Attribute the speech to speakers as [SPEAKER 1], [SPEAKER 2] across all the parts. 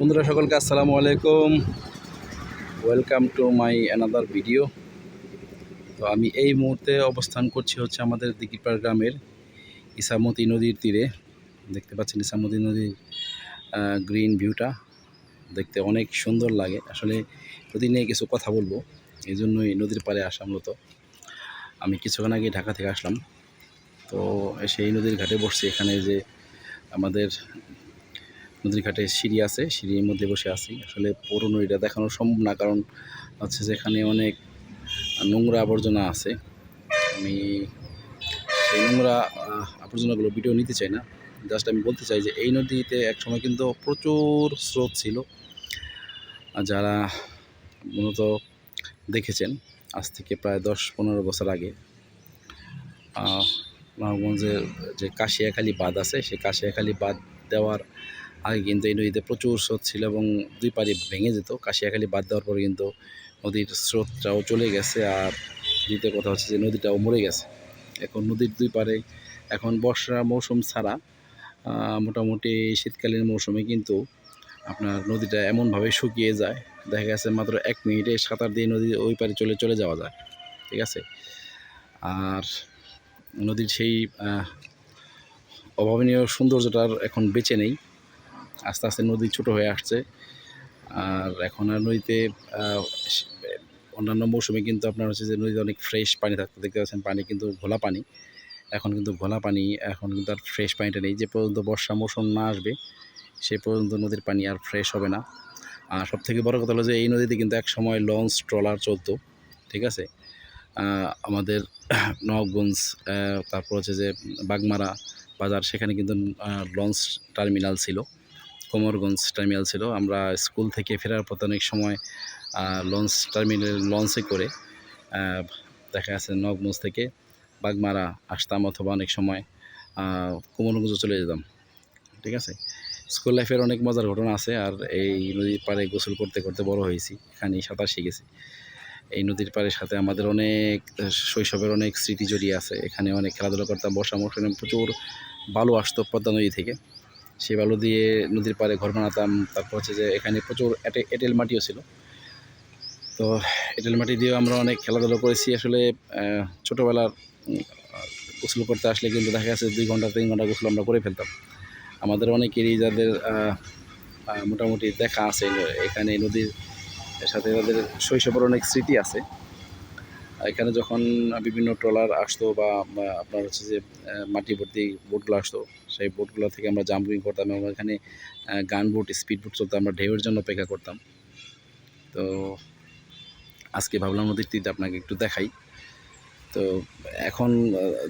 [SPEAKER 1] বন্ধুরা, সকলকে আসসালামু আলাইকুম। Welcome to my another video তো আমি এই মুহূর্তে অবস্থান করছি হচ্ছে আমাদের দিকিপাড় গ্রামের ইসামতি নদীর তীরে। দেখতে পাচ্ছেন ইসামতি নদীর গ্রিন ভিউটা দেখতে অনেক সুন্দর লাগে। আসলে নদী নিয়ে কিছু কথা বলব। এই জন্যই নদীর পাড়ে আসা মূলত। আমি কিছুক্ষণ আগে ঢাকা থেকে আসলাম। তো সেই নদীর ঘাটে বসছি। এখানে যে আমাদের নদীর ঘাটে সিঁড়ি আছে সিঁড়ির মধ্যে বসে আছি। আসলে পুরো নদীটা দেখানো সম্ভব না কারণ হচ্ছে যেখানে অনেক নোংরা আবর্জনা আছে। আমি সেই নোংরা আবর্জনাগুলো ভিডিও নিতে চাই না। জাস্ট আমি বলতে চাই যে এই নদীতে একসময় কিন্তু প্রচুর স্রোত ছিল। যারা মূলত দেখেছেন আজ থেকে প্রায় দশ পনেরো বছর আগে আহ, যে কাশিয়াখালী বাঁধ আছে সেই কাশিয়াখালী বাঁধ দেওয়ার আগে কিন্তু এই নদীতে প্রচুর স্রোত ছিল এবং দুই পাড়ে ভেঙে যেত। কাশিয়াখালী বাদ দেওয়ার পরে কিন্তু নদীর স্রোতটাও চলে গেছে আর দ্বিতীয় কথা হচ্ছে যে নদীটাও মরে গেছে। এখন নদীর দুই পাড়ে এখন বর্ষা মৌসুম ছাড়া মোটামুটি শীতকালীন মৌসুমে কিন্তু আপনার নদীটা এমনভাবে শুকিয়ে যায়। দেখা গেছে মাত্র এক মিনিটে সাঁতার দিয়ে নদী ওই পারে চলে চলে যাওয়া যায়। ঠিক আছে? আর নদীর সেই অভাবনীয় সৌন্দর্যটার এখন বেঁচে নেই। আস্তে আস্তে নদী ছোট হয়ে আসছে। আর এখন আর নদীতে অন্যান্য মৌসুমে কিন্তু আপনার হচ্ছে যে নদীতে অনেক ফ্রেশ পানি থাকতে। দেখতে পাচ্ছেন পানি কিন্তু ঘোলা পানি। এখন কিন্তু ঘোলা পানি এখন কিন্তু আর ফ্রেশ পানিটা নেই। যে পর্যন্ত বর্ষা মৌসুম না আসবে সে পর্যন্ত নদীর পানি আর ফ্রেশ হবে না। আর সব থেকে বড় কথা হলো যে এই নদীতে কিন্তু এক সময় লঞ্চ ট্রলার চলতো ঠিক আছে? আমাদের নবাবগঞ্জ আহ, তারপর হচ্ছে যে বাগমারা বাজার সেখানে কিন্তু লঞ্চ টার্মিনাল ছিল। কোমরগঞ্জ টার্মিনাল ছিল। আমরা স্কুল থেকে ফেরার পথে অনেক সময় লঞ্চ টার্মিনাল লঞ্চে করে দেখা যাচ্ছে নবগঞ্জ থেকে বাগমারা আসতাম অথবা অনেক সময় কোমরগঞ্জ চলে যেতাম। ঠিক আছে? স্কুল লাইফের অনেক মজার ঘটনা আছে আর এই নদীর পাড়ে গোসল করতে করতে বড় হয়েছি। এখানেই সাঁতার শিখেছি। এই নদীর পাড়ের সাথে আমাদের অনেক, শৈশবের অনেক স্মৃতি জড়িয়ে আছে। এখানে অনেক খেলাধুলা করতাম, বর্ষা মৌসুমে প্রচুর বালু আসতো পদ্মা নদী থেকে। সেই বালু দিয়ে নদীর পাড়ে ঘর বানাতাম। তারপর হচ্ছে যে এখানে প্রচুর এটে এঁটেল মাটিও ছিল। তো এঁটেল মাটি দিয়েও আমরা অনেক খেলাধুলো করেছি। আসলে ছোটোবেলার গোসল করতে আসলে কিন্তু দেখা যাচ্ছে দুই ঘণ্টা, তিন ঘণ্টা গোসল আমরা করে ফেলতাম। আমাদের অনেকেরই যাদের মোটামুটি দেখা আছে এখানে নদীর সাথে তাদের শৈশবের অনেক স্মৃতি আছে। এখানে যখন বিভিন্ন ট্রলার আসতো বা আপনার হচ্ছে যে মাটি ভর্তি বোটগুলো আসতো, সেই বোটগুলো থেকে আমরা জাম্পিং করতাম এবং এখানে গান বোট স্পিড বোট চলতো, আমরা ঢেউয়ের জন্য অপেক্ষা করতাম। তো আজকে ভাবলাম নদীর তীরটা আপনাকে একটু দেখাই। তো এখন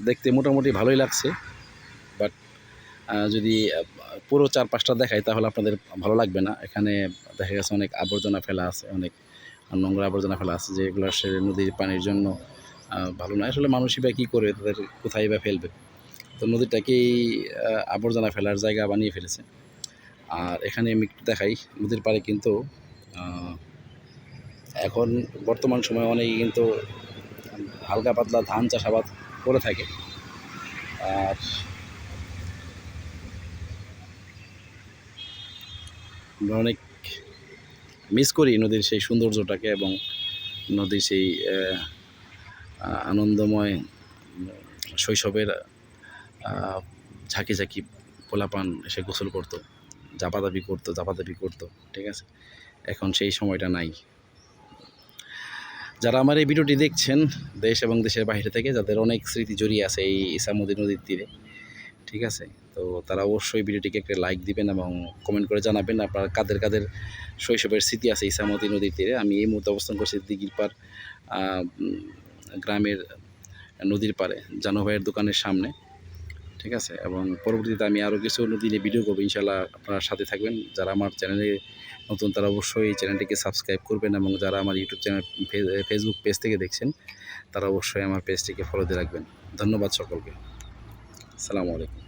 [SPEAKER 1] দেখতে মোটামুটি ভালোই লাগছে বাট যদি পুরো চার পাঁচটা দেখাই তাহলে আপনাদের ভালো লাগবে না। এখানে দেখা গেছে অনেক আবর্জনা ফেলা আছে, অনেক নোংরা আবর্জনা ফেলা আছে যেগুলো সে নদীর পানির জন্য ভালো নয়। আসলে মানুষই বা কী করবে তাদের কোথায় বা ফেলবে? তো নদীটাকেই আবর্জনা ফেলার জায়গা বানিয়ে ফেলেছে। আর এখানে আমি একটু দেখাই, নদীর পাড়ে কিন্তু এখন বর্তমান সময়ে অনেকে কিন্তু হালকা পাতলা ধান চাষাবাদ করে থাকে। আর অনেক মিস করি নদীর সেই সৌন্দর্যটাকে এবং নদীর সেই আনন্দময় শৈশবের ঝাঁকি ঝাঁকি পোলাপান এসে গোসল করতো, জাপাদাপি করতো জাপাদাপি করতো, ঠিক আছে? এখন সেই সময়টা নাই। যারা আমার এই ভিডিওটি দেখছেন দেশ এবং দেশের বাইরে থেকে, যাদের অনেক স্মৃতি জড়িয়ে আছে এই ইসামুদ্দিন নদীর তীরে ঠিক আছে? তো তারা অবশ্যই ভিডিওটিকে একটা লাইক দিবেন এবং কমেন্ট করে জানাবেন আপনার কাদের কাদের শৈশবের স্মৃতি আছে ইসামতি নদীর তীরে। আমি এই মুহূর্তে অবস্থান করছি দিঘির পার গ্রামের নদীর পাড়ে, জানু ভাইয়ের দোকানের সামনে। ঠিক আছে? এবং পরবর্তীতে আমি আরও কিছু নদী নিয়ে ভিডিও করব। ইনশাল্লাহ আপনার সাথে থাকবেন। যারা আমার চ্যানেলে নতুন, তারা অবশ্যই এই চ্যানেলটিকে সাবস্ক্রাইব করবেন এবং যারা আমার ইউটিউব চ্যানেল ফেসবুক পেজ থেকে দেখছেন, তারা অবশ্যই আমার পেজটিকে ফলো দিয়ে রাখবেন। ধন্যবাদ সকলকে। আসসালামু আলাইকুম।